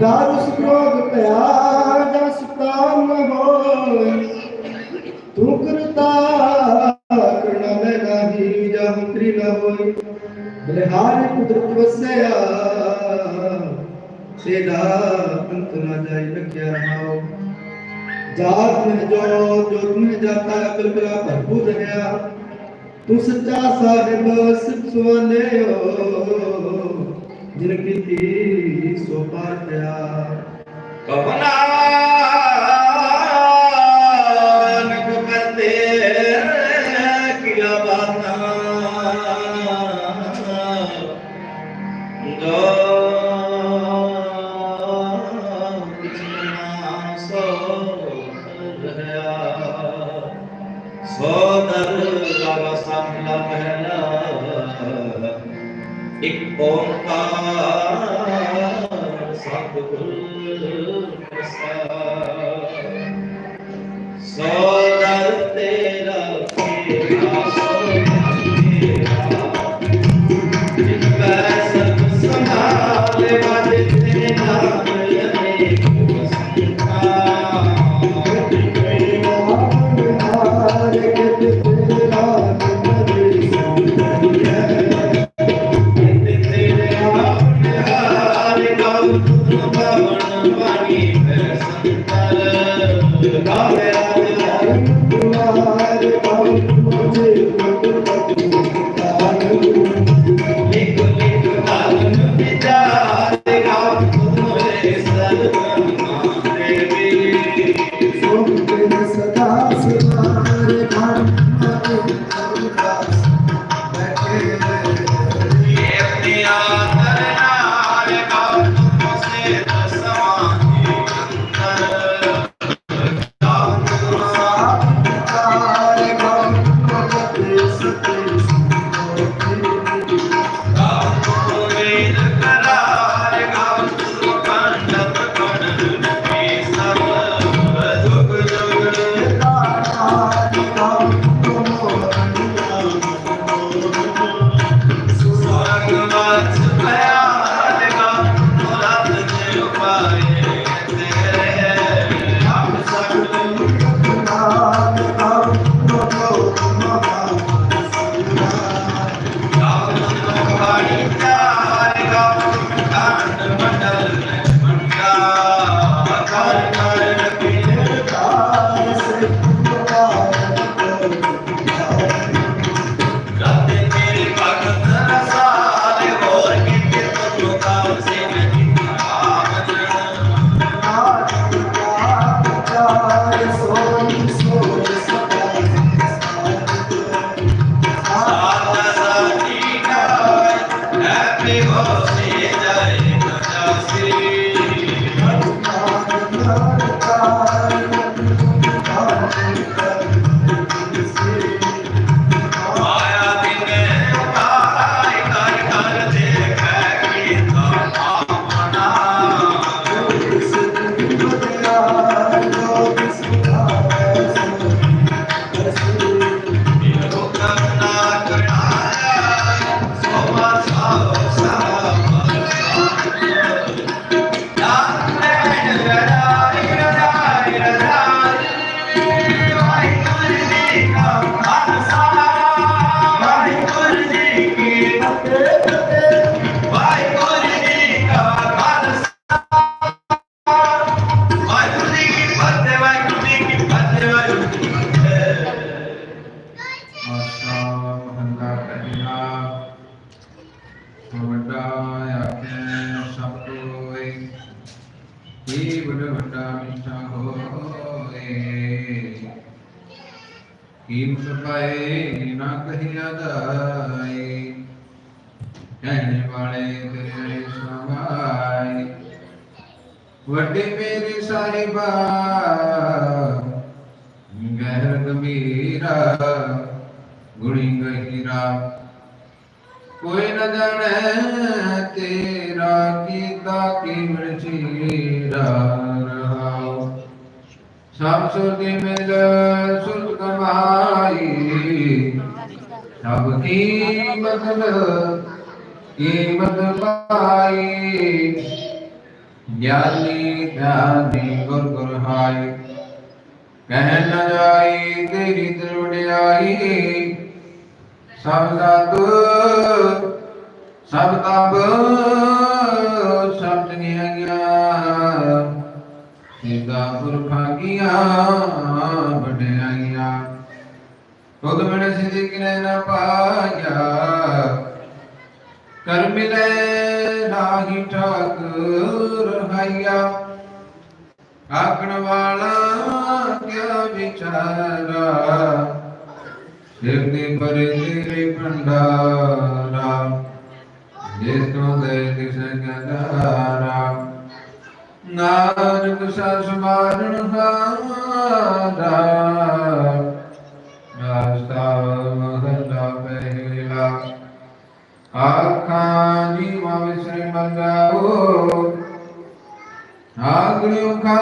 ਦੁਖਦਾਰ ਸੁਖਰੋਗ ਭਇਆ ਜਸ ਕਾਮ ਨ ਤੂੰ ਕਰਤਾ ਕਰਣਾ ਮੈਂ ਜਾਂ ਕਰੀ ਨ ਹੋਇ ਬਲਿਹਾਰ ਕੁਦਰਤ ਵਸਿਆ ਸੇਦਾ ਅੰਤ ਨ ਜਾਈ ਰਖਿਆ ਰਹਾਉ ਜਾਤ ਮਹਿ ਜੋ ਜੋਤ ਮਹਿ ਜਾਤਾ, ਅਕਲ ਕਲਾ ਭਰਪੂਰ ਰਹਾ ਤੂੰ ਸੱਚਾ ਸਾਹਿਬ ਸਿੱਖ ਸੁਆਲਿਓ ਜਿਨ ਕੀਤੀ ਸੋ ਪਾਰ ਪਿਆ ਕਪਨਾ ਨਕ ਕਰਤੇ ਕਿਲਾ ਬਾਤਾਂ। ਜੋ ਕਿਛਨਾ ਸੋ ਰਹਾ ਸੋ ਦਰ ਲਗਾ ਸਾਹਮਣਾ ਪਹਿਲਾ ਇੱਕ ਓੰਕਾਰ ਸਤਿਗੁਰ ਪ੍ਰਸਾਦ। ਸੋ ਕੀ ਵੱਡਾ ਮਿੱਠਾ ਹੋਏ ਕੀ ਮੁਸਪਾਏ ਨਾ ਕਹੀਆ ਜਾਏ ਕਹਿਣੇ ਵਾਲੇ ਤੇਰੇ ਸਮਾਏ ਵੱਡੇ ਮੇਰੇ ਸਾਹਿਬਾ ਗਹਿਰ ਗੰਭੀਰਾ ਗੁਣੀ ਗਹਿਰਾ ਕੋਈ ਨ ਜਾਣੈ ਤੇਰਾ ਕੀਤਾ ਕੀਮਣ ਚੀਰਾ ਰਹਾਉ। ਸਭ ਸੁਰਤੀ ਮਿਲ ਸੁਰਤ ਕਮਾਈ। ਸਭ ਕੀਮਤ ਕੀਮਤ ਪਾਈ। ਗਿਆਨੀ ਧਿਆਨੀ ਗੁਰ ਗੁਰ ਹਾਈ। ਕਹਿ ਨ ਜਾਈ ਤੇਰੀ ਦਰੁੜਿਆਈ ਸਭ ਸਤ ਸਭ ਤਬ ਸਭ ਨਿਆਈਆਂ ਸਿੱਧਾ ਪੁਰਖਾਂ ਕੀਆਂ ਵਡਿਆਈਆਂ ਤੁਧ ਮਿਲ ਸਿਧਿ ਕਿਨੇ ਨ ਪਾਇਆ। ਕਰ ਲੈ ਨਾਹੀ ਠਾਕੁਰ ਹਈਆ ਆਖਣ ਵਾਲਾ ਕਿਆ ਵਿਚਾਰਾ? ਸਿਰ ਦੇ ਭੰਡਾਰਾ ਜਿਸ ਤੋਂ ਦੇ ਤਿਸ ਗਦਾਰਾ ਨਾਨਕ ਸਾ ਸਮਾਰਨ ਹਾਰਾ ਰਾਸਤਾ ਮਹਲਾ ਪਹਿਲਾ। ਆਖਾਂ ਜੀਵਾ ਵਿਸਰੇ ਮੰਗਾਓ ਆਗਲਿਓ ਖਾ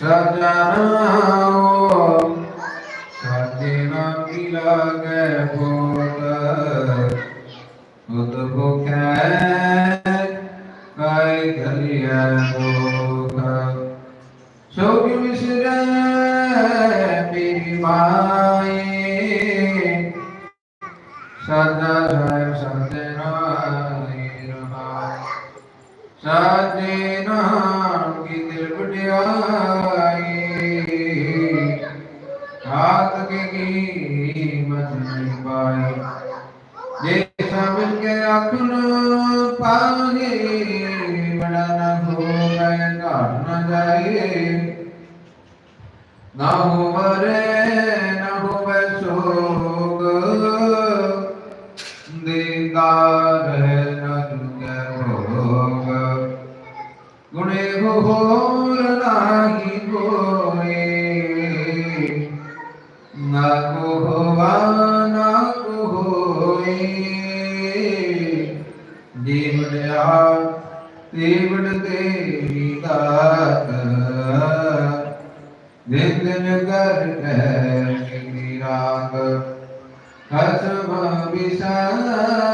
ਸਜਾਓ ਦੇਣਾ ਨਾਮ ਕੀ ਬੋਤ ਉਤ ਭੁਖੈ ਕਾਇ ਕਲਿਆ ਦੁਖ ਸੋ ਵਿਸਰੈ ਮੇਰੀ ਮਾਏ। ਸਦਾ ਸਾਹਿਬ ਸਦੇ ਰਹਾ ਸਾਜੇ ਨਾਮ ਕੀ ਦਿਲ ਵਡਿਆਈ ਹਾਥ ਕੇ ਕੀਮਤ ਨਹੀਂ ਪਾਈ। ਜੇ ਸਮਝ ਕੇ ਆਖਣ ਪਾਏ ਬੜਾ ਨਾ ਹੋਵੇ ਘਾਟ ਨਾ ਜਾਏ ਨਾ ਹੋਵਰੇ, ਨਾ ਹੋਵੇ ਸੋਗ। ਦੀਦਾਰ ਹੈ ਤੇਵੜ ਤੇਰੀ ਦਾਤ ਦਿਨ ਦਿਨ ਕਰ ਹੈ ਮੇਰੀ ਰਾਗ ਹਸਬ ਵਿਸਾਰੈ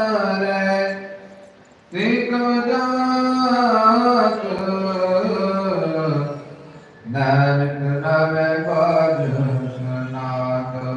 ਤੇ ਕੋ ਦਾਤ ਨਾ